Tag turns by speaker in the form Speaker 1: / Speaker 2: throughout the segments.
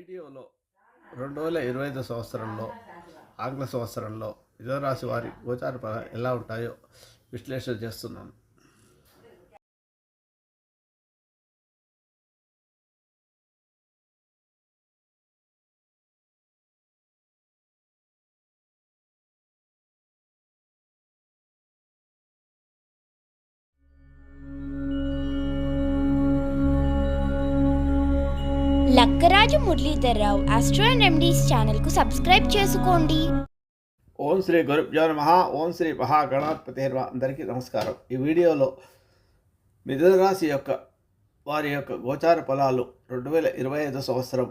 Speaker 1: వీడియోలో రెండు వేల ఇరవై ఐదు సంవత్సరంలో ఆంగ్ల సంవత్సరంలో రాశి వారి గోచార ఎలా ఉంటాయో విశ్లేషణ చేస్తున్నాను.
Speaker 2: లక్కరాజు ఆస్ట్రో అండ్ రెమెడీస్ ఛానల్కు సబ్స్క్రైబ్ చేసుకోండి
Speaker 1: ఓం శ్రీ గురుభ్యో నమ. ఓం శ్రీ మహాగణాధిపతి నమః. అందరికీ నమస్కారం. ఈ వీడియోలో మిథున రాశి యొక్క వారి యొక్క గోచార ఫలాలు రెండు వేల ఇరవై ఐదు సంవత్సరం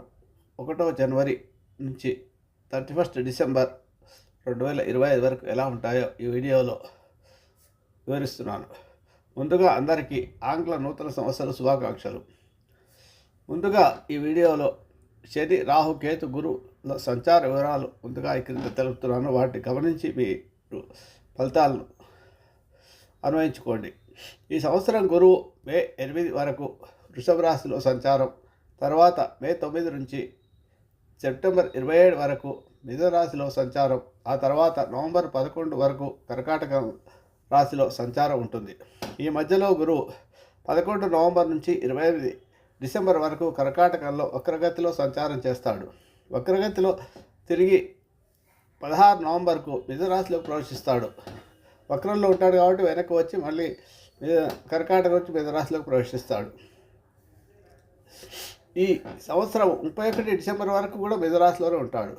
Speaker 1: ఒకటో జనవరి నుంచి థర్టీ ఫస్ట్ డిసెంబర్ రెండు వేల ఇరవై ఐదు వరకు ఎలా ఉంటాయో ఈ వీడియోలో వివరిస్తున్నాను. ముందుగా అందరికీ ఆంగ్ల నూతన సంవత్సర శుభాకాంక్షలు. ముందుగా ఈ వీడియోలో శని రాహు కేతు సంచార వివరాలు ముందుగా క్రింద తెలుపుతున్నాను. వాటిని గమనించి మీరు ఫలితాలను అన్వయించుకోండి. ఈ సంవత్సరం గురువు మే ఎనిమిది వరకు వృషభ రాశిలో సంచారం తర్వాత మే తొమ్మిది నుంచి సెప్టెంబర్ ఇరవై ఏడు వరకు మిథున రాశిలో సంచారం ఆ తర్వాత నవంబర్ పదకొండు వరకు కర్కాటక రాశిలో సంచారం ఉంటుంది. ఈ మధ్యలో గురువు పదకొండు నవంబర్ నుంచి ఇరవై ఎనిమిది డిసెంబర్ వరకు కర్కాటకంలో వక్రగతిలో సంచారం చేస్తాడు. వక్రగతిలో తిరిగి పదహారు నవంబర్కు మిథునరాశిలోకి ప్రవేశిస్తాడు. వక్రంలో ఉంటాడు కాబట్టి వెనక్కి వచ్చి మళ్ళీ కర్కాటక వచ్చి మిథునరాశిలోకి ప్రవేశిస్తాడు. ఈ సంవత్సరం ముప్పై ఒకటి డిసెంబర్ వరకు కూడా మిథునరాశిలోనే ఉంటాడు.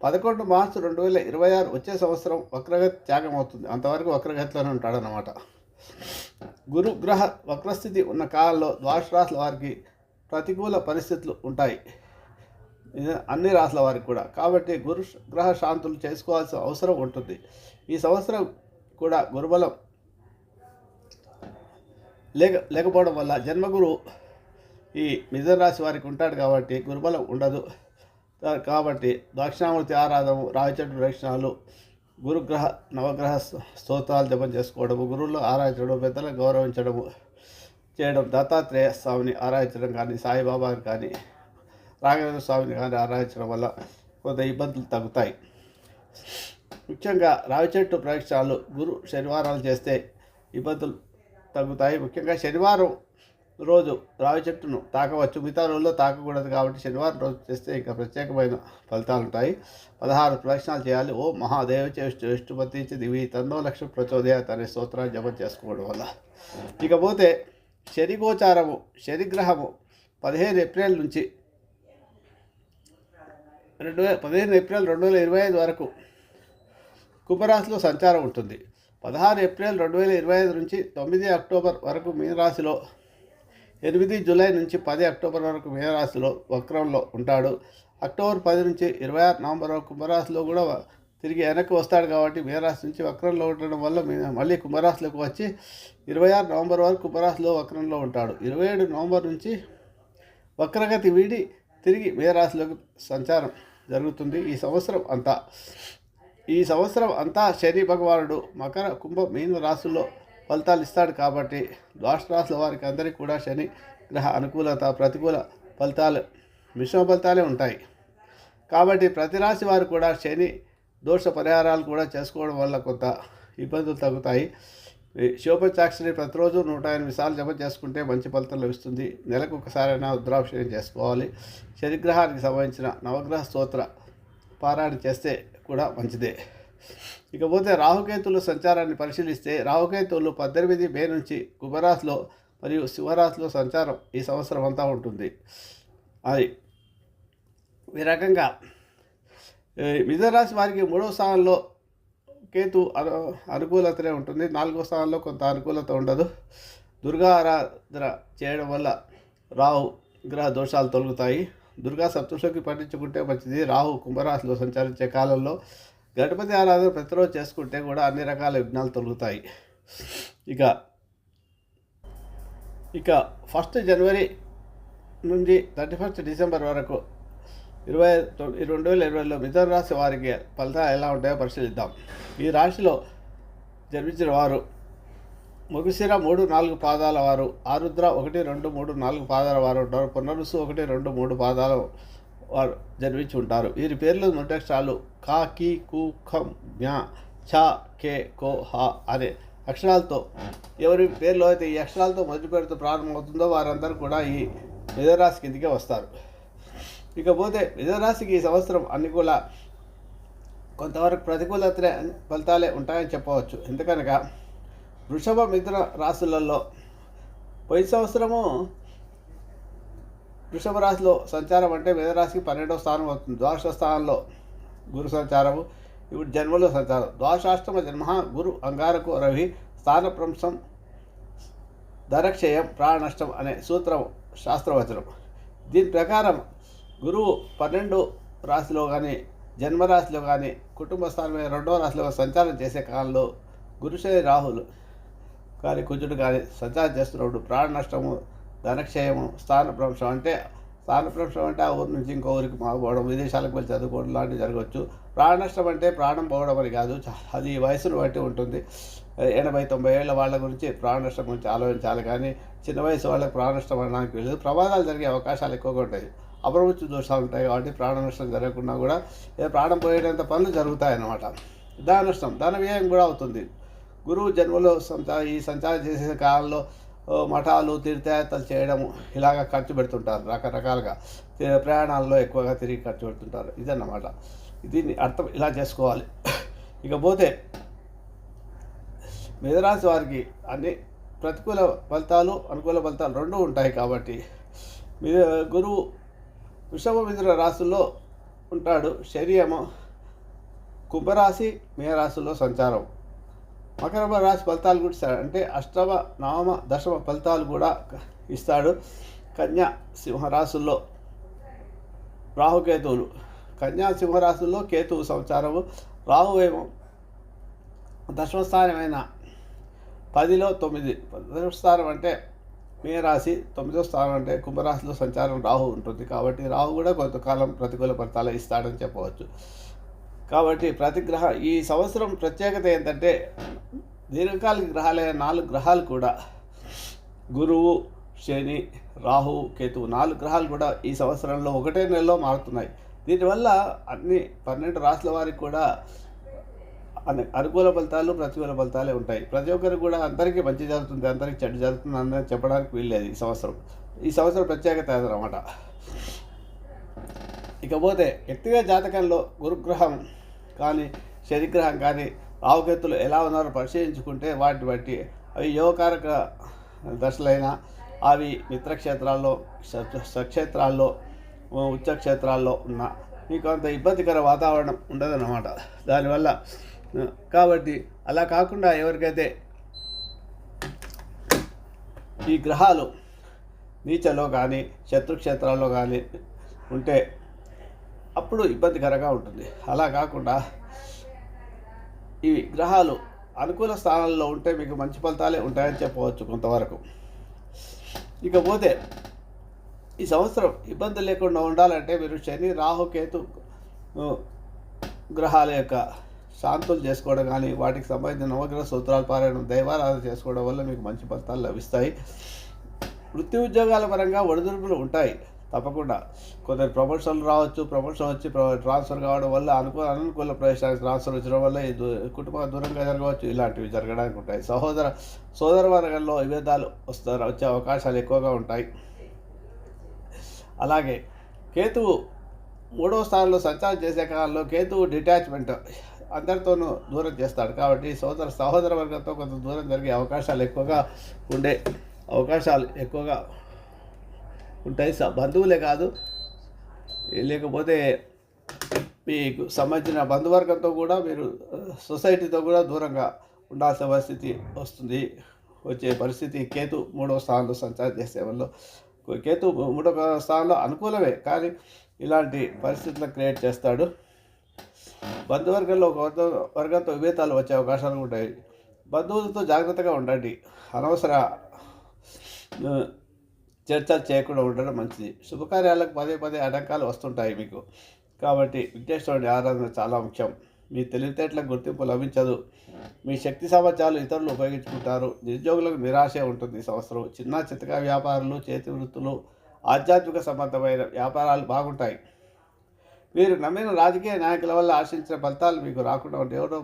Speaker 1: పదకొండు మార్చి రెండు వేల ఇరవై ఆరు వచ్చే సంవత్సరం వక్రగతి త్యాగం అవుతుంది అంతవరకు వక్రగతిలోనే ఉంటాడనమాట గురుగ్రహ వక్రస్థితి ఉన్న కాలంలో ద్వాదశ రాశుల వారికి ప్రతికూల పరిస్థితులు ఉంటాయి. అన్ని రాశుల వారికి కూడా. కాబట్టి గురు గ్రహ శాంతులు చేసుకోవాల్సిన అవసరం ఉంటుంది. ఈ సంవత్సరం కూడా గురుబలం లేక లేకపోవడం వల్ల జన్మగురు ఈ మిథున రాశి వారికి ఉంటాడు కాబట్టి గురుబలం ఉండదు. కాబట్టి దక్షిణామూర్తి ఆరాధన రావిచెట్టు ప్రదక్షిణాలు గురుగ్రహ నవగ్రహ స్తోత్రాలు జపం చేసుకోవడము గురువులు ఆరాధించడం పెద్దలను గౌరవించడము చేయడం దత్తాత్రేయ స్వామిని ఆరాధించడం కానీ సాయిబాబాని కానీ రాఘవేంద్ర స్వామిని కానీ ఆరాధించడం వల్ల కొంత ఇబ్బందులు తగ్గుతాయి. ముఖ్యంగా రావి చెట్టు ప్రదక్షిణాలు గురు శనివారాలు చేస్తే ఇబ్బందులు తగ్గుతాయి. ముఖ్యంగా శనివారం రోజు రావి చెట్టును తాకవచ్చు. మిగతా రోజుల్లో తాకకూడదు కాబట్టి శనివారం రోజు చేస్తే ఇంకా ప్రత్యేకమైన ఫలితాలు ఉంటాయి. పదహారు ప్రదక్షిణాలు చేయాలి. ఓ మహాదేవ చేష్టు విష్ణుపతి దివి తన్నో లక్ష్మి ప్రచోదయ అనే స్తోత్రాన్ని జపం చేసుకోవడం వల్ల. ఇకపోతే శనిగోచారము శనిగ్రహము పదిహేను ఏప్రిల్ నుంచి రెండు వేల పదిహేను ఏప్రిల్ రెండు వేల ఇరవై ఐదు వరకు కుంభరాశిలో సంచారం ఉంటుంది. పదహారు ఏప్రిల్ రెండు వేల ఇరవై ఐదు నుంచి తొమ్మిది అక్టోబర్ వరకు మీనరాశిలో ఎనిమిది జూలై నుంచి పది అక్టోబర్ వరకు మీనరాశిలో వక్రంలో ఉంటాడు. అక్టోబర్ పది నుంచి ఇరవై ఆరు నవంబర్ వరకు కుంభరాశిలో కూడా తిరిగి వెనక్కి వస్తాడు కాబట్టి మేరాశి నుంచి వక్రంలో ఉండడం వల్ల మళ్ళీ కుంభరాశిలోకి వచ్చి ఇరవై ఆరు నవంబర్ వరకు కుంభరాశిలో వక్రంలో ఉంటాడు. ఇరవై ఏడు నవంబర్ నుంచి వక్రగతి వీడి తిరిగి మేరాశిలోకి సంచారం జరుగుతుంది ఈ సంవత్సరం అంతా. ఈ సంవత్సరం అంతా శని భగవానుడు మకర కుంభ మీన రాశుల్లో ఫలితాలు ఇస్తాడు కాబట్టి ద్వాష రాశుల వారికి అందరికీ కూడా శని గ్రహ అనుకూలత ప్రతికూల ఫలితాలు మిశ్రమ ఫలితాలే ఉంటాయి. కాబట్టి ప్రతి రాశి వారు కూడా శని దోష పరిహారాలు కూడా చేసుకోవడం వల్ల కొంత ఇబ్బందులు తగ్గుతాయి. ఈ ప్రతిరోజు నూట ఎనిమిది సార్లు జమ చేసుకుంటే మంచి ఫలితం లభిస్తుంది. నెలకు ఒకసారైనా రుద్రాభిషేకం చేసుకోవాలి. శనిగ్రహానికి సంబంధించిన నవగ్రహ స్తోత్ర పారాయణ చేస్తే కూడా మంచిదే. ఇకపోతే రాహుకేతుల సంచారాన్ని పరిశీలిస్తే రాహుకేతువులు పద్దెనిమిది మే నుంచి కుంభరాశిలో మరియు శివరాశిలో సంచారం ఈ సంవత్సరం అంతా ఉంటుంది. అది ఈ రకంగా మిథునరాశి వారికి మూడవ స్థానంలో కేతు అను అనుకూలతనే ఉంటుంది. నాలుగో స్థానంలో కొంత అనుకూలత ఉండదు. దుర్గా ఆరాధన చేయడం వల్ల రాహు గ్రహ దోషాలు తొలగుతాయి. దుర్గా సప్తశోకి పఠించుకుంటే మంచిది. రాహు కుంభరాశిలో సంచరించే కాలంలో గణపతి ఆరాధన ప్రతిరోజు చేసుకుంటే కూడా అన్ని రకాల విఘ్నాలు తొలగుతాయి. ఇక ఇక ఫస్ట్ జనవరి నుండి థర్టీ ఫస్ట్ డిసెంబర్ వరకు ఇరవై రెండు వేల ఇరవైలో మిథున రాశి వారికి ఫలితాలు ఎలా ఉంటాయో పరిశీలిద్దాం. ఈ రాశిలో జన్మించిన వారు ముగిసిర మూడు నాలుగు పాదాల వారు ఆరుద్ర ఒకటి రెండు మూడు నాలుగు పాదాల వారు ఉంటారు. పునరుసు ఒకటి రెండు మూడు పాదాల వారు జన్మించి ఉంటారు. వీరి పేర్లు మొదటి కా కి కు ఖం జ్ఞా ఛ కే కో హ అనే అక్షరాలతో ఎవరి పేర్లో అయితే ఈ అక్షరాలతో మొదటి పేరుతో ప్రారంభమవుతుందో వారందరూ కూడా ఈ మిథరాశి కిందికే వస్తారు. ఇకపోతే మిథునరాశికి ఈ సంవత్సరం అనుకూల కొంతవరకు ప్రతికూలతలే ఫలితాలే ఉంటాయని చెప్పవచ్చు. ఎందుకనగా వృషభ మిథున రాశులలో పోయిన సంవత్సరము వృషభ రాశిలో సంచారం అంటే మిథరాశికి పన్నెండవ స్థానం అవుతుంది. ద్వాదశ స్థానంలో గురు సంచారము ఇప్పుడు జన్మలో సంచారం. ద్వాదశాష్టమ జన్మ గురు అంగారకు రవి స్థానప్రంశం ధనక్షయం ప్రాణనష్టం అనే సూత్రం శాస్త్రవచనం. దీని ప్రకారం గురువు పన్నెండు రాశిలో కానీ జన్మరాశిలో కానీ కుటుంబ స్థానమైన రెండవ రాశిలో సంచారం చేసే కాలంలో గురుశని రాహులు కానీ కుజుడు కానీ సంచారం చేస్తున్నప్పుడు ప్రాణ నష్టము ధనక్షయము స్థానభ్రంశం అంటే స్థానభ్రంశం అంటే ఆ ఊరి నుంచి ఇంకో ఊరికి మాకపోవడం విదేశాలకు వెళ్ళి చదువుకోవడం లాంటివి జరగవచ్చు. ప్రాణ నష్టం అంటే ప్రాణం పోవడం అని కాదు చ- అది వయసును బట్టి ఉంటుంది. ఎనభై తొంభై ఏళ్ళ వాళ్ళ గురించి ప్రాణ నష్టం గురించి ఆలోచించాలి కానీ చిన్న వయసు వాళ్ళకి ప్రాణ నష్టం అనడానికి వెళ్ళదు ప్రమాదాలు జరిగే అవకాశాలు ఎక్కువగా ఉంటాయి. అప్రవృత్తి దోషాలు ఉంటాయి కాబట్టి ప్రాణ నష్టం జరగకుండా కూడా ప్రాణం పోయేటంత పనులు జరుగుతాయి అన్నమాట ధన నష్టం ధన వ్యయం కూడా అవుతుంది. గురువు జన్మలో సంచా ఈ సంచారం చేసే కాలంలో మఠాలు తీర్థయాత్రలు చేయడము ఇలాగ ఖర్చు పెడుతుంటారు రకరకాలుగా. ప్రయాణాల్లో ఎక్కువగా తిరిగి ఖర్చు పెడుతుంటారు. ఇదన్నమాట. దీన్ని అర్థం ఇలా చేసుకోవాలి. ఇకపోతే మిథరాశి వారికి అన్ని ప్రతికూల ఫలితాలు అనుకూల ఫలితాలు రెండు ఉంటాయి కాబట్టి మీ గురువు వృషభ రాశుల్లో ఉంటాడు శరీరము. కుంభరాశి మేరాశుల్లో సంచారం. మకరమ రాశి ఫలితాలు కూడా ఇస్తాడు. అంటే అష్టమ నవమ దశమ ఫలితాలు కూడా ఇస్తాడు. కన్యా సింహరాశుల్లో రాహుకేతువులు. కన్యా సింహరాశుల్లో కేతువు సంచారము. రాహు ఏమో దశమస్థానమైన పదిలో తొమ్మిది. దశమ స్థానం అంటే మేరాశి తొమ్మిదో స్థానం అంటే కుంభరాశిలో సంచారం రాహు ఉంటుంది కాబట్టి రాహు కూడా కొంతకాలం ప్రతికూల ఫలితాలు ఇస్తాడని చెప్పవచ్చు. కాబట్టి ప్రతిగ్రహ ఈ సంవత్సరం ప్రత్యేకత ఏంటంటే దీర్ఘకాలిక గ్రహాలైన నాలుగు గ్రహాలు కూడా గురువు శని రాహు కేతువు నాలుగు గ్రహాలు కూడా ఈ సంవత్సరంలో ఒకటే నెలలో మారుతున్నాయి. దీనివల్ల అన్ని పన్నెండు రాశుల వారికి కూడా అనే అనుకూల ఫలితాలు ప్రతికూల ఫలితాలే ఉంటాయి. ప్రతి ఒక్కరికి కూడా అందరికీ మంచి జరుగుతుంది అందరికీ చెడు జరుగుతుంది అందరికి చెప్పడానికి వీల్లేదు ఈ సంవత్సరం. ఈ సంవత్సరం ప్రత్యేకత అనమాట ఇకపోతే వ్యక్తిగత జాతకంలో గురుగ్రహం కానీ శనిగ్రహం కానీ రావుకెత్తులు ఎలా ఉన్నారో పరిశీలించుకుంటే వాటి బట్టి అవి యోగకారక దశలైన అవి మిత్రక్షేత్రాల్లో సక్షేత్రాల్లో ఉచ్చక్షేత్రాల్లో ఉన్న. మీకు అంత ఇబ్బందికర వాతావరణం ఉండదన్నమాట. దానివల్ల కాబట్టి అలా కాకుండా ఎవరికైతే ఈ గ్రహాలు నీచలో కానీ శత్రుక్షేత్రాల్లో కానీ ఉంటే అప్పుడు ఇబ్బందికరంగా ఉంటుంది. అలా కాకుండా ఇవి గ్రహాలు అనుకూల స్థానాల్లో ఉంటే మీకు మంచి ఫలితాలే ఉంటాయని చెప్పవచ్చు కొంతవరకు. ఇకపోతే ఈ సంవత్సరం ఇబ్బంది లేకుండా ఉండాలంటే మీరు శని రాహు కేతు గ్రహాల యొక్క శాంతులు చేసుకోవడం కానీ వాటికి సంబంధించిన నవగ్రహ సూత్రాలు పారాయణం దైవారాధన చేసుకోవడం వల్ల మీకు మంచి ఫలితాలు లభిస్తాయి. వృత్తి ఉద్యోగాల పరంగా ఒడిదుడుకులు ఉంటాయి తప్పకుండా. కొందరు ప్రమోషన్లు రావచ్చు ప్రమోషన్ వచ్చి ప్ర- ట్రాన్స్ఫర్ కావడం వల్ల అనుకూల అనుకూల ప్రవేశానికి ట్రాన్స్ఫర్ వచ్చిన వల్ల ఈ కుటుంబ దూరంగా జరగవచ్చు. ఇలాంటివి జరగడానికి ఉంటాయి. సహోదర సోదర వర్గంలో విభేదాలు వస్తారు వచ్చే అవకాశాలు ఎక్కువగా ఉంటాయి. అలాగే కేతువు మూడవ స్థానంలో సంచారం చేసే కాలంలో కేతువు డిటాచ్మెంట్ అందరితోనూ దూరం చేస్తాడు. కాబట్టి సోదర సహోదర వర్గంతో కొంత దూరం జరిగే అవకాశాలు ఎక్కువగా ఉండే అవకాశాలు ఎక్కువగా ఉంటాయి. స- బంధువులే కాదు లేకపోతే మీకు సంబంధించిన బంధువర్గంతో కూడా మీరు సొసైటీతో కూడా దూరంగా ఉండాల్సిన పరిస్థితి వస్తుంది. వచ్చే పరిస్థితి కేతు మూడవ స్థానంలో సంచారం చేసే వల్ల కేతు మూడవ స్థానంలో అనుకూలమే కానీ ఇలాంటి పరిస్థితులను క్రియేట్ చేస్తాడు. బంధువర్గంలో ఒక వర్గంతో విభేదాలు వచ్చే అవకాశాలు ఉంటాయి. బంధువులతో జాగ్రత్తగా ఉండండి. అనవసర చర్చలు చేయకుండా ఉండడం మంచిది. శుభకార్యాలకు పదే పదే అటంకాలు వస్తుంటాయి మీకు. కాబట్టి విఘ్నేశ్వరుడి ఆరాధన చాలా ముఖ్యం. మీ తెలివితేటలకు గుర్తింపు లభించదు. మీ శక్తి సామర్థ్యాలు ఇతరులు ఉపయోగించుకుంటారు. నిరుద్యోగులకు నిరాశ ఉంటుంది ఈ సంవత్సరం. చిన్న చిత్తగా వ్యాపారాలు చేతి వృత్తులు ఆధ్యాత్మిక సంబంధమైన వ్యాపారాలు బాగుంటాయి. మీరు నమ్మిన రాజకీయ నాయకుల వల్ల ఆశించిన ఫలితాలు మీకు రాకుండా ఉంటే ఎవరో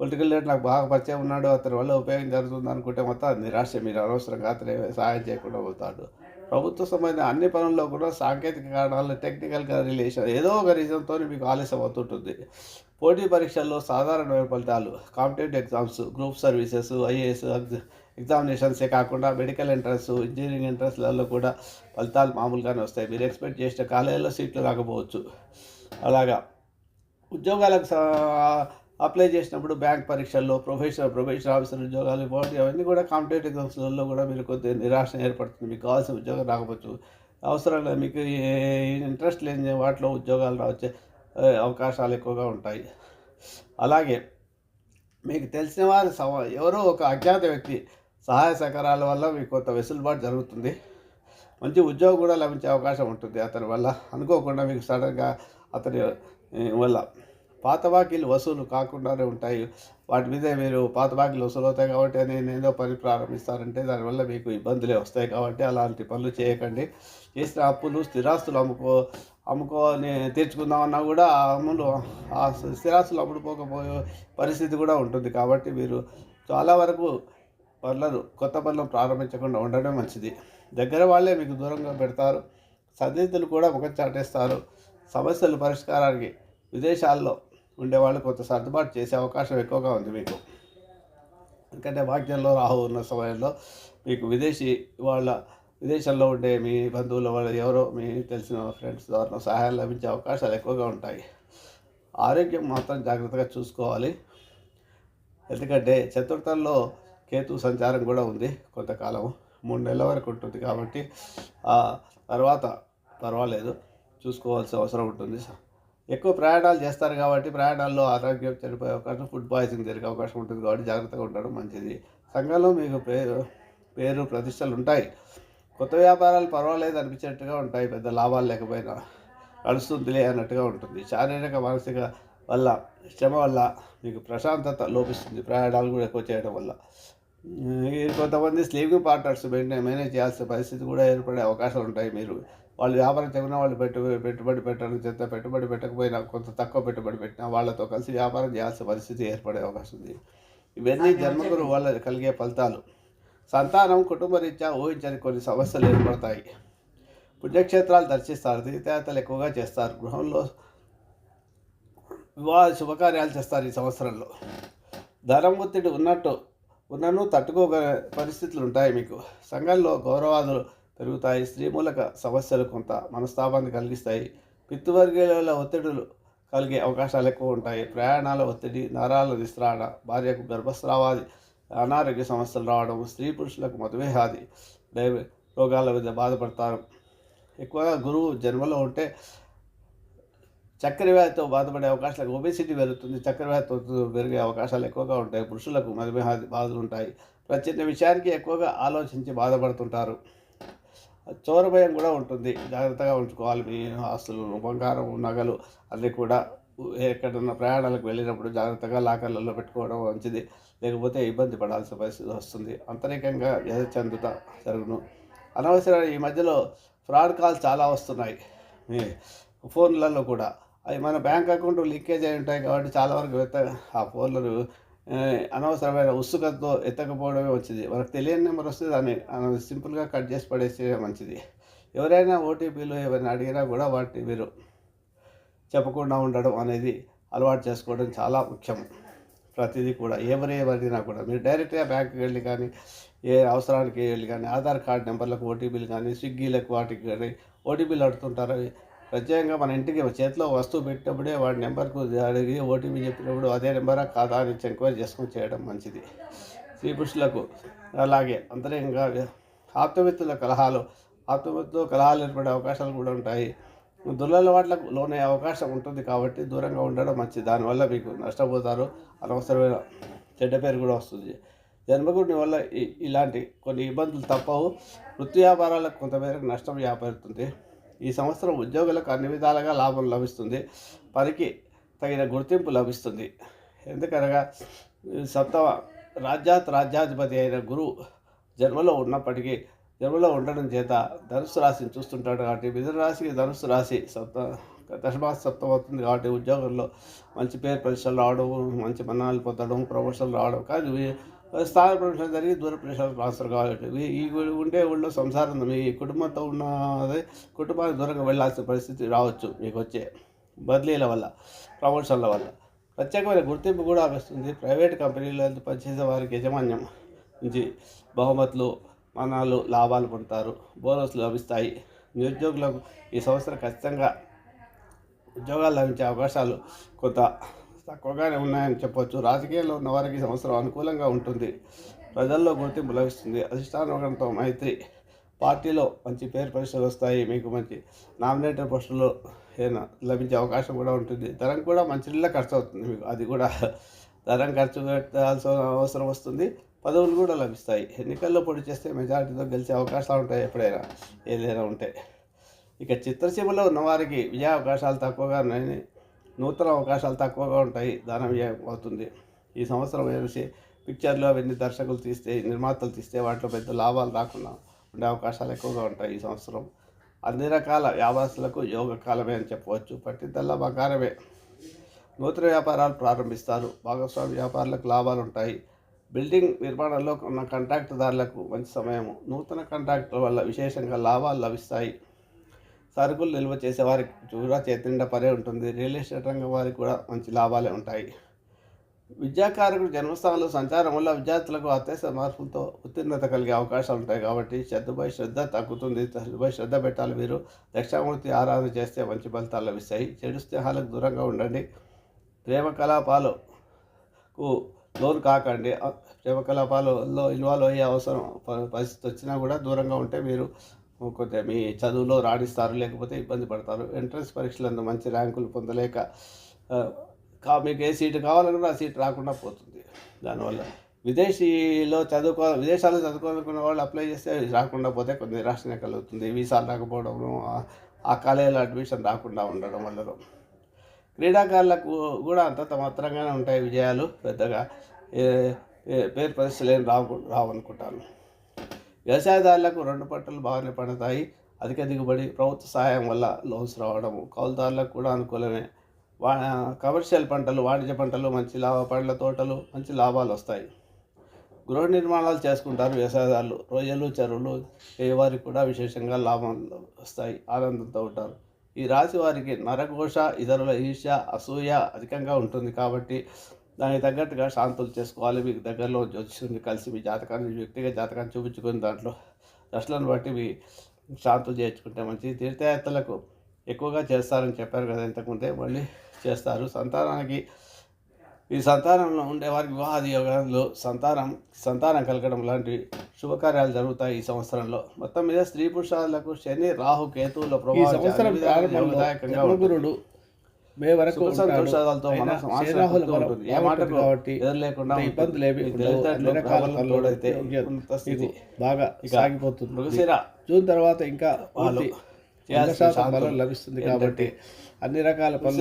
Speaker 1: పొలిటికల్ లీడర్ నాకు బాగా పరిచయం ఉన్నాడు అతని వల్ల ఉపయోగం జరుగుతుంది అనుకుంటే మొత్తం నిరాశ మీరు అనవసరంగా అతనే సహాయం చేయకుండా పోతాడు. ప్రభుత్వ సంబంధించిన అన్ని పనుల్లో కూడా సాంకేతిక కారణాలు టెక్నికల్గా రిలేషన్ ఏదో ఒక రీజన్తో మీకు ఆలస్యం అవుతుంటుంది. పోటీ పరీక్షల్లో సాధారణమైన ఫలితాలు competitive exams group services IAS ఎగ్జామినేషన్సే కాకుండా మెడికల్ ఎంట్రన్స్ ఇంజనీరింగ్ ఎంట్రన్స్లలో కూడా ఫలితాలు మామూలుగానే వస్తాయి. మీరు ఎక్స్పెక్ట్ చేసిన కాలేజీలో సీట్లు రాకపోవచ్చు. అలాగా. ఉద్యోగాలకు అప్లై చేసినప్పుడు బ్యాంక్ పరీక్షల్లో ప్రొఫెషనల్ ప్రొఫెషనల్ ఆఫీసర్ ఉద్యోగాలు పోటీ అవన్నీ కూడా కాంపిటేటివ్ ఎగ్జామ్స్లలో కూడా మీరు కొద్దిగా నిరాశ ఏర్పడుతుంది. మీకు కావాల్సిన ఉద్యోగం రాకపోవచ్చు. అవసరం లేదు. మీకు ఇంట్రెస్ట్ లేని వాటిలో ఉద్యోగాలు రావచ్చే అవకాశాలు ఎక్కువగా ఉంటాయి. అలాగే మీకు తెలిసిన వారి సమ ఎవరో ఒక అజ్ఞాత వ్యక్తి సహాయ సహకారాల వల్ల మీకు కొంత వెసులుబాటు జరుగుతుంది. మంచి ఉద్యోగం కూడా లభించే అవకాశం ఉంటుంది అతని వల్ల. అనుకోకుండా మీకు సడన్గా అతని వల్ల పాత బాకీలు వసూలు కాకుండానే ఉంటాయి. వాటి మీద మీరు పాత బాకీలు వసూలు అవుతాయి కాబట్టి నేను ఏదో పని ప్రారంభిస్తారంటే దానివల్ల మీకు ఇబ్బందులే వస్తాయి కాబట్టి అలాంటి పనులు చేయకండి. చేసిన అప్పులు స్థిరాస్తులు అమ్ముకో అమ్ముకోని తీర్చుకుందామన్నా కూడా ఆ అమ్ములు ఆ స్థిరాస్తులు అమ్ముడుపోకపోయే పరిస్థితి కూడా ఉంటుంది కాబట్టి మీరు చాలా వరకు పనులను కొత్త పనులను ప్రారంభించకుండా ఉండడం మంచిది. దగ్గర వాళ్ళే మీకు దూరంగా పెడతారు. సన్నిహితులు కూడా ముఖం చాటేస్తారు. సమస్యల పరిష్కారానికి విదేశాల్లో ఉండేవాళ్ళు కొంత సర్దుబాటు చేసే అవకాశం ఎక్కువగా ఉంది మీకు. ఎందుకంటే వాక్యంలో రాహు ఉన్న సమయంలో మీకు విదేశీ వాళ్ళ విదేశాల్లో ఉండే మీ బంధువుల వాళ్ళు ఎవరో మీ తెలిసిన ఫ్రెండ్స్ ద్వారా సహాయం లభించే అవకాశాలు ఎక్కువగా ఉంటాయి. ఆరోగ్యం మాత్రం జాగ్రత్తగా చూసుకోవాలి. ఎందుకంటే చతుర్థంలో కేతు సంచారం కూడా ఉంది కొంతకాలం మూడు నెలల వరకు ఉంటుంది కాబట్టి ఆ తర్వాత పర్వాలేదు. చూసుకోవాల్సిన అవసరం ఉంటుంది ఎక్కువ ప్రయాణాలు చేస్తారు కాబట్టి ప్రయాణాల్లో ఆరోగ్యం చెడిపోయే అవకాశం ఫుడ్ పాయిజన్ జరిగే అవకాశం ఉంటుంది కాబట్టి జాగ్రత్తగా ఉండడం మంచిది. సంఘంలో మీకు పేరు పేరు ప్రతిష్టలు ఉంటాయి. కొత్త వ్యాపారాలు పర్వాలేదు అనిపించేట్టుగా ఉంటాయి. పెద్ద లాభాలు లేకపోయినా నడుస్తుందిలే అన్నట్టుగా ఉంటుంది. శారీరక మానసిక వల్ల శ్రమ వల్ల మీకు ప్రశాంతత లోపిస్తుంది ప్రయాణాలు కూడా ఎక్కువ చేయడం వల్ల. కొంతమంది స్లీవింగ్ పార్ట్నర్స్ మేనేజ్ చేయాల్సిన పరిస్థితి కూడా ఏర్పడే అవకాశాలు ఉంటాయి. మీరు వాళ్ళు వ్యాపారం చెప్పిన వాళ్ళు పెట్టు పెట్టుబడి పెట్టడం చేత పెట్టుబడి పెట్టకపోయినా కొంత తక్కువ పెట్టుబడి పెట్టినా వాళ్ళతో కలిసి వ్యాపారం చేయాల్సిన పరిస్థితి ఏర్పడే అవకాశం ఉంది. ఇవన్నీ జన్మకురు వల్ల కలిగే ఫలితాలు. సంతానం కుటుంబ రీత్యా ఊహించని కొన్ని సమస్యలు ఏర్పడతాయి. పుణ్యక్షేత్రాలు దర్శిస్తారు తీర్థయాత్రలు ఎక్కువగా చేస్తారు. గృహంలో వివాహ శుభకార్యాలు చేస్తారు ఈ సంవత్సరంలో. ధనం ఒత్తిడి ఉన్నట్టు ఉన్నను తట్టుకోగ పరిస్థితులు ఉంటాయి మీకు. సంఘంలో గౌరవాదులు పెరుగుతాయి స్త్రీ మూలక సమస్యలు కొంత మనస్తాపాన్ని కలిగిస్తాయి. పితృవర్గీయుల ఒత్తిడులు కలిగే అవకాశాలు ఎక్కువ ఉంటాయి ప్రయాణాల ఒత్తిడి నరాల విశ్రాణ భార్యకు గర్భస్రావాది అనారోగ్య సమస్యలు రావడం స్త్రీ పురుషులకు మధుమేహాది డైవ రోగాల మీద బాధపడతారు. ఎక్కువగా గురువు జన్మలో ఉంటే చక్కెర వ్యాధితో బాధపడే అవకాశాలు ఒబేసిటీ పెరుగుతుంది చక్కెర వ్యాధితో పెరిగే అవకాశాలు ఎక్కువగా ఉంటాయి. పురుషులకు మధుమేహ బాధలు ఉంటాయి. ప్రతి చిన్న విషయానికి ఎక్కువగా ఆలోచించి బాధపడుతుంటారు. చోర భయం కూడా ఉంటుంది. జాగ్రత్తగా ఉంచుకోవాలి. మీ ఆస్తులు బంగారం నగలు అన్నీ కూడా ఎక్కడన్నా ప్రయాణాలకు వెళ్ళినప్పుడు జాగ్రత్తగా లాకర్లలో పెట్టుకోవడం మంచిది. లేకపోతే ఇబ్బంది పడాల్సిన పరిస్థితి వస్తుంది. అంతరికంగా చెందుత జరుగును. అనవసరమైన ఈ మధ్యలో ఫ్రాడ్ కాల్స్ చాలా వస్తున్నాయి. మీ ఫోన్లలో కూడా. అవి మన బ్యాంక్ అకౌంట్ లీకేజ్ అయి ఉంటాయి కాబట్టి చాలా వరకు ఎత్త ఆ ఫోన్లను అనవసరమైన ఉత్సుకతతో ఎత్తకపోవడమే మంచిది. మనకు తెలియని నెంబర్ వస్తే దాన్ని సింపుల్గా కట్ చేసి పడేస్తే మంచిది. ఎవరైనా ఓటీపీలు ఏమైనా అడిగినా కూడా వాటిని మీరు చెప్పకుండా ఉండడం అనేది అలవాటు చేసుకోవడం చాలా ముఖ్యం. ప్రతిదీ కూడా ఎవరు ఏమడిగినా కూడా. మీరు డైరెక్ట్గా బ్యాంకుకి వెళ్ళి కానీ ఏ అవసరానికి వెళ్ళి కానీ ఆధార్ కార్డ్ నెంబర్లకు ఓటీపీలు కానీ స్విగ్గీలకు వాటికి కానీ ఓటీపీలు అడుగుతుంటారు. ప్రత్యేకంగా మన ఇంటికి చేతిలో వస్తువు పెట్టినప్పుడే వాడి నెంబర్కు అడిగి ఓటీపీ చెప్పినప్పుడు అదే నెంబరా కాదా అని ఎంక్వైరీ చేసుకొని చేయడం మంచిది. స్త్రీ పురుషులకు అలాగే అంతరంగా ఆప్తమిత్రుల కలహాలు ఆప్తమిత్రులతో కలహాలు ఏర్పడే అవకాశాలు కూడా ఉంటాయి. దుర్లవాట్లకు లోనే అవకాశం ఉంటుంది కాబట్టి దూరంగా ఉండడం మంచిది. దానివల్ల మీకు నష్టపోతారు. అనవసరమైన చెడ్డ పేరు కూడా వస్తుంది. జన్మగుడిని వల్ల ఇలాంటి కొన్ని ఇబ్బందులు తప్పవు. వృత్తి వ్యాపారాలకు కొంతమేరకు నష్టం వ్యాపరుతుంది. ఈ సంవత్సరం ఉద్యోగులకు అన్ని విధాలుగా లాభం లభిస్తుంది. పనికి తగిన గుర్తింపు లభిస్తుంది. ఎందుకనగా సప్తమ రాజ్యాత్ రాజ్యాధిపతి అయిన గురువు జన్మలో ఉన్నప్పటికీ జన్మలో ఉండడం చేత ధనుసు రాశిని చూస్తుంటాడు కాబట్టి మిథున రాశికి ధనుసు రాశి సప్త దశమాస సప్తం అవుతుంది కాబట్టి ఉద్యోగంలో మంచి పేరు ప్రతిష్టలు రావడం మంచి మన్నాలు పొందడం ప్రమోషన్లు రావడం. కానీ స్థాన ప్రవేశం జరిగి దూర ప్రదేశాలకు ట్రాన్స్ఫర్ కావాలి ఈ ఉండే ఊళ్ళో సంసారం మీ కుటుంబంతో ఉన్న అదే కుటుంబానికి దూరంగా వెళ్ళాల్సిన పరిస్థితి రావచ్చు. మీకు వచ్చే బదిలీల వల్ల ప్రమోషన్ల వల్ల. ప్రత్యేకమైన గుర్తింపు కూడా వస్తుంది ప్రైవేట్ కంపెనీలో పనిచేసే వారికి యాజమాన్యం నుంచి బహుమతులు మనాలు లాభాలు పొందుతారు. బోనస్లు లభిస్తాయి. నిరుద్యోగులకు ఈ సంవత్సరం ఖచ్చితంగా ఉద్యోగాలు లభించే అవకాశాలు కొంత తక్కువగానే ఉన్నాయని చెప్పొచ్చు. రాజకీయాల్లో ఉన్న వారికి సంవత్సరం అనుకూలంగా ఉంటుంది. ప్రజల్లో గుర్తింపు లభిస్తుంది. అధిష్టానంతో మైత్రి పార్టీలో మంచి పేరు పరిస్థితులు వస్తాయి. మీకు మంచి నామినేటర్ పోస్టులు ఏదైనా లభించే అవకాశం కూడా ఉంటుంది. ధరం కూడా మంచి నీళ్ళ ఖర్చు అవుతుంది మీకు. అది కూడా ధరం ఖర్చు పెట్టాల్సిన అవసరం వస్తుంది. పదవులు కూడా లభిస్తాయి. ఎన్నికల్లో పోటీ చేస్తే మెజారిటీతో గెలిచే అవకాశాలు ఉంటాయి ఎప్పుడైనా. ఏదైనా ఉంటే. ఇక చిత్రసీమలో ఉన్నవారికి విజయ అవకాశాలు తక్కువగా ఉన్నాయని నూతన అవకాశాలు తక్కువగా ఉంటాయి ధనవ్యయం అవుతుంది ఈ సంవత్సరం వేసి పిక్చర్లు అవన్నీ దర్శకులు తీస్తే నిర్మాతలు తీస్తే వాటిలో పెద్ద లాభాలు రాకుండా ఉండే అవకాశాలు ఎక్కువగా ఉంటాయి ఈ సంవత్సరం. అన్ని రకాల వ్యాపారస్తులకు యోగ కాలమే అని చెప్పవచ్చు. పట్టిద్దల్లా బంగారమే. నూతన వ్యాపారాలు ప్రారంభిస్తారు. భాగస్వామి వ్యాపారులకు లాభాలు ఉంటాయి. బిల్డింగ్ నిర్మాణంలో ఉన్న కాంట్రాక్టుదారులకు మంచి సమయము. నూతన కాంట్రాక్టుల వల్ల విశేషంగా లాభాలు లభిస్తాయి. సరుకులు నిల్వ చేసే వారికి చూడ చేతిండా పరే ఉంటుంది. రియల్ ఎస్టేట్ రంగం వారికి కూడా మంచి లాభాలే ఉంటాయి. విద్యాకారకుడు జన్మస్థానంలో సంచారం వల్ల విద్యార్థులకు అత్యవసర మార్పులతో ఉత్తీర్ణత కలిగే అవకాశాలు ఉంటాయి కాబట్టి శ్రద్ధపై శ్రద్ధ తగ్గుతుంది. శ్రద్ధపై శ్రద్ధ పెట్టాలి మీరు దక్షిణామూర్తి ఆరాధన చేస్తే మంచి ఫలితాలు లభిస్తాయి. చెడు స్నేహాలకు దూరంగా ఉండండి. ప్రేమ కలాపాలకు లోన్ కాకండి. ప్రేమ కలాపాలలో ఇన్వాల్వ్ అయ్యే అవసరం పరిస్థితి వచ్చినా కూడా దూరంగా ఉంటే మీరు కొద్దిగా మీ చదువులో రాణిస్తారు లేకపోతే ఇబ్బంది పడతారు. ఎంట్రన్స్ పరీక్షలందు మంచి ర్యాంకులు పొందలేక కా మీకు ఏ సీటు కావాలన్నా ఆ సీట్ రాకుండా పోతుంది. దానివల్ల విదేశీలో చదువుకో విదేశాల్లో చదువుకోవాలనుకున్న వాళ్ళు అప్లై చేస్తే రాకుండా పోతే కొంత నిరాశనే కలుగుతుంది. వీసాలు రాకపోవడం ఆ- కాలేజీలో అడ్మిషన్ రాకుండా ఉండడం వల్ల క్రీడాకారులకు కూడా అంతంత మాత్రంగానే ఉంటాయి విజయాలు పెద్దగా పేరు పరిస్థితులు ఏం రావు రావనుకుంటాను. వ్యవసాయదారులకు రెండు పంటలు బాగానే పండుతాయి. అధిక దిగుబడి ప్రభుత్వ సహాయం వల్ల లోన్స్ రావడము. కౌలుదారులకు కూడా అనుకూలమే. వా కమర్షియల్ పంటలు వాణిజ్య పంటలు మంచి లాభ పండ్ల తోటలు మంచి లాభాలు వస్తాయి. గృహ నిర్మాణాలు చేసుకుంటారు వ్యవసాయదారులు. రొయ్యలు చెరువులు ఏ వారికి కూడా విశేషంగా లాభం వస్తాయి. ఆనందంతో ఉంటారు. ఈ రాశి వారికి నరఘోష ఇతరుల ఈర్ష్య అసూయ అధికంగా ఉంటుంది కాబట్టి దానికి తగ్గట్టుగా శాంతులు చేసుకోవాలి. మీకు దగ్గరలో జ్యోతిష్యుని కలిసి మీ జాతకాన్ని మీ వ్యక్తిగత జాతకాన్ని చూపించుకుని దాంట్లో దశలను బట్టి మీ శాంతులు చేర్చుకుంటే మంచిది. తీర్థయాత్రలకు ఎక్కువగా చేస్తారని చెప్పారు కదా ఇంతకుముందే. మళ్ళీ చేస్తారు. సంతానానికి ఈ సంతానంలో ఉండే వారికి వివాహాది యోగాలు సంతానం సంతానం కలగడం లాంటి శుభకార్యాలు జరుగుతాయి ఈ సంవత్సరంలో. మొత్తం మీద స్త్రీ పురుషాలకు శని రాహు కేతువుల ప్రభావం
Speaker 3: మే వరకు.
Speaker 1: సంతోషాలతో
Speaker 3: కాబట్టి
Speaker 1: లేకుండా
Speaker 3: ఇబ్బందులు ఏమీ పనులు బాగా సాగిపోతుంది. జూన్ తర్వాత ఇంకా
Speaker 1: వాళ్ళు
Speaker 3: బలం లభిస్తుంది కాబట్టి అన్ని రకాల
Speaker 1: పాదం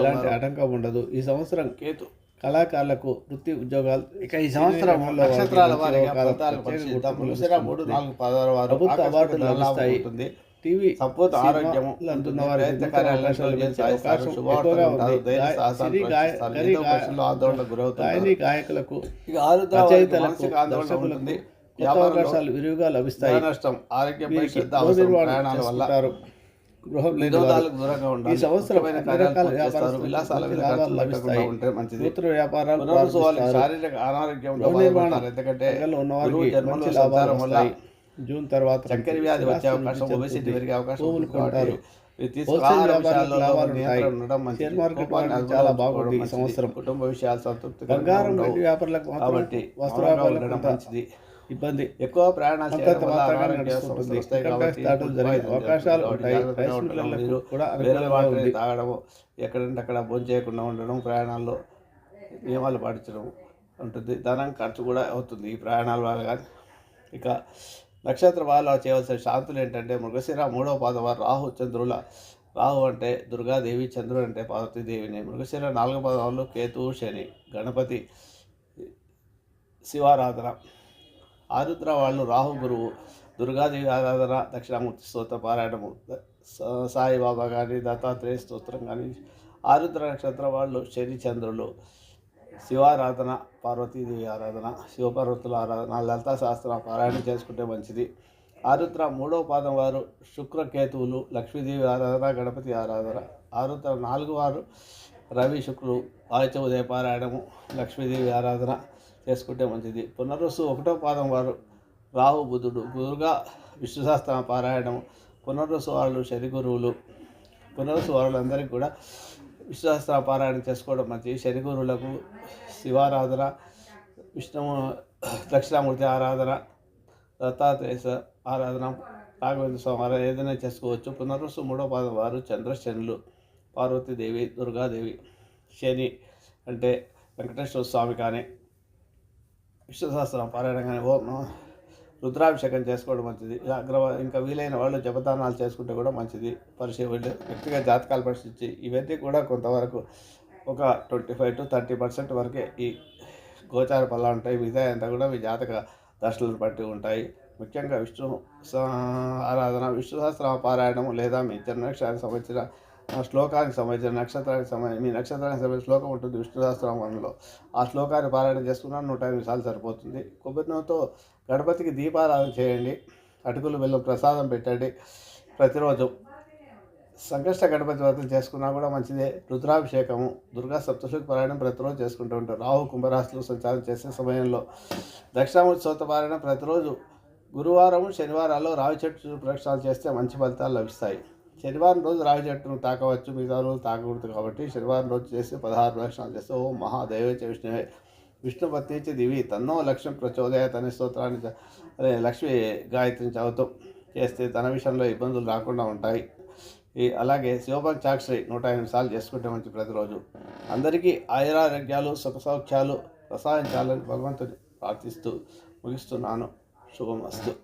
Speaker 3: ఎలాంటి. ఆటంకం ఉండదు. ఈ సంవత్సరం
Speaker 1: కేతు.
Speaker 3: కళాకారులకు వృత్తి ఉద్యోగాలు
Speaker 1: ఇక ఈ సంవత్సరం నక్షత్రాల వారు
Speaker 3: ప్రభుత్వ అవార్డులు లభిస్తాయి. టీవీ
Speaker 1: సంపూర్ణ ప్రయత్న కార్యాలయంలో
Speaker 3: గాయకులకు
Speaker 1: ఆందోళన
Speaker 3: కొత్త అవకాశాలు విరివిగా లభిస్తాయి.
Speaker 1: నష్టం ఆరోగ్యంపై శ్రద్ధ ప్రయాణాల వల్ల
Speaker 3: గృహం ఈ
Speaker 1: విలాసాల
Speaker 3: లభిస్తాయి. నూతన వ్యాపారాలు.
Speaker 1: శారీరక బాధపడతారు. ఎందుకంటే
Speaker 3: రంగంలో ఉన్న
Speaker 1: గురువు
Speaker 3: వారికి
Speaker 1: జన్మలో
Speaker 3: మంచి లాభాలు
Speaker 1: సంచారం వల్ల
Speaker 3: జూన్ తర్వాత
Speaker 1: చక్కెర వ్యాధి వచ్చే అవకాశం. ఒబెసిటీ పెరిగే అవకాశం
Speaker 3: భూములు
Speaker 1: ఉంటుంది కాబట్టి
Speaker 3: కొంటారు
Speaker 1: మీరు తీసుకునే
Speaker 3: హోల్సేల్
Speaker 1: ఆహార
Speaker 3: వ్యాపారాలకు
Speaker 1: విషయాల్లో
Speaker 3: లాభాలు ఉంటాయి.
Speaker 1: నియంత్రణ ఉండడం మంచిది.
Speaker 3: షేర్ మార్కెట్
Speaker 1: కోపాన్ని
Speaker 3: వారికి
Speaker 1: అదుపులో
Speaker 3: చాలా బాగుంది ఈ. సంవత్సరం.
Speaker 1: కుటుంబ విషయాలు సంతృప్తి
Speaker 3: బంగారం వెండి వ్యాపారులకు
Speaker 1: కాబట్టి
Speaker 3: వస్త్ర వ్యాపారులకు
Speaker 1: మంచిది
Speaker 3: ఇబ్బంది
Speaker 1: ఎక్కువ ప్రయాణాలు
Speaker 3: అవకాశాలు ఉంటాయి. కూడా.
Speaker 1: తాగడము ఎక్కడంటే అక్కడ భోజనం చేయకుండా ఉండడం ప్రయాణాల్లో నియమాలు పాటించడం ఉంటుంది ధనం ఖర్చు కూడా అవుతుంది ఈ ప్రయాణాల వల్ల కానీ ఇక నక్షత్ర వాళ్ళు చేయవలసిన శాంతులు ఏంటంటే మృగశిర మూడవ పాదవ రాహు చంద్రుల. రాహు అంటే దుర్గాదేవి చంద్రుడు అంటే పార్వతీదేవిని. మృగశిర నాలుగో పాదవాళ్ళు కేతువు శని గణపతి శివారాధన. ఆరుద్ర వాళ్ళు రాహు గురువు. దుర్గాదేవి ఆరాధన దక్షిణామూర్తి స్తోత్ర పారాయణము. సాయిబాబా కానీ దత్తాత్రేయ స్తోత్రం కానీ ఆరుద్ర నక్షత్రం వాళ్ళు శని చంద్రులు. శివారాధన పార్వతీదేవి ఆరాధన శివపార్వతుల ఆరాధన లలితా శాస్త్ర పారాయణ చేసుకుంటే మంచిది. ఆరుద్ర మూడవ పాదం వారు శుక్రకేతువులు లక్ష్మీదేవి ఆరాధన గణపతి ఆరాధన. ఆరుద్ర నాలుగు వారు రవి శుక్రులు ఆదిత్య ఉదయ పారాయణము లక్ష్మీదేవి ఆరాధన చేసుకుంటే మంచిది. పునరుసు ఒకటో పాదం వారు రాహు బుధుడు గురుగా విష్ణుశాస్త్ర పారాయణము. పునరుసు వాళ్ళు శని గురువులు. పునరుసు వాళ్ళందరికీ కూడా విశ్వాస పారాయణ చేసుకోవడం మంచిది. శని గురువులకు శివారాధన విష్ణు దక్షిణామూర్తి ఆరాధన దత్తాత్రేయ ఆరాధన రాఘవేంద్ర స్వామి ఆరాధన ఏదైనా చేసుకోవచ్చు. పునర్వసు మూడో పాదం వారు చంద్రశనులు పార్వతీదేవి దుర్గాదేవి శని అంటే వెంకటేశ్వర స్వామి కానీ విశ్వశాస్త్రం పారాయణ కానీ ఓం నమః రుద్రాభిషేకం చేసుకోవడం మంచిది. అగ్రవ ఇంకా వీలైన వాళ్ళు జపదానాలు చేసుకుంటే కూడా మంచిది. పరిశీలి వ్యక్తిగా జాతకాలు పరిశీలించి ఇవన్నీ కూడా కొంతవరకు ఒక twenty five to thirty percent వరకే ఈ గోచార ఫలాలు ఉంటాయి. మిగతా అంతా కూడా మీ జాతక దశలను బట్టి ఉంటాయి. ముఖ్యంగా విష్ణు స- ఆరాధన విష్ణు సహస్ర పారాయణం లేదా మీ జన్మనక్షత్రానికి సంబంధించిన ఆ శ్లోకానికి సంబంధించిన నక్షత్రానికి సంబంధించి మీ నక్షత్రానికి సంబంధించిన శ్లోకం ఉంటుంది విష్ణు సహస్రనామంలో ఆ శ్లోకాన్ని పారాయణ చేసుకున్నాను నూట ఎనిమిది సార్లు సరిపోతుంది. కొబ్బరి గణపతికి దీపారాధన చేయండి. అటుకులు బెల్లం ప్రసాదం పెట్టండి. ప్రతిరోజు సంకష్ట గణపతి వ్రతం చేసుకున్నా కూడా మంచిదే. రుద్రాభిషేకము దుర్గా సప్తశుద్ధి పారాయణం ప్రతిరోజు చేసుకుంటూ ఉంటారు. రాహు కుంభరాశులు సంచారం చేసే సమయంలో దక్షిణామూర్తి సోత పారాయణం ప్రతిరోజు గురువారం శనివారాల్లో రావి చెట్టు ప్రక్షాళన చేస్తే మంచి ఫలితాలు లభిస్తాయి. శనివారం రోజు రావి చెట్టును తాకవచ్చు మిగతా రోజు తాకకూడదు కాబట్టి శనివారం రోజు చేస్తే పదహారు లక్షణాలు చేస్తే ఓ మహాదైవచ విష్ణువే. విష్ణుపత్నించి దివి తన్నో లక్ష్యం ప్రచోదయ తన స్తోత్రాన్ని అదే లక్ష్మి గాయత్రిని చదువుతూ చేస్తే తన విషయంలో ఇబ్బందులు రాకుండా ఉంటాయి. ఈ అలాగే శివపంచాక్షరి నూట ఎనిమిది సార్లు చేసుకుంటే మంచి ప్రతిరోజు. అందరికీ ఆయురారోగ్యాలు సుఖ సౌఖ్యాలు ప్రసాదించాలని భగవంతుని ప్రార్థిస్తూ ముగిస్తున్నాను. శుభమస్తు.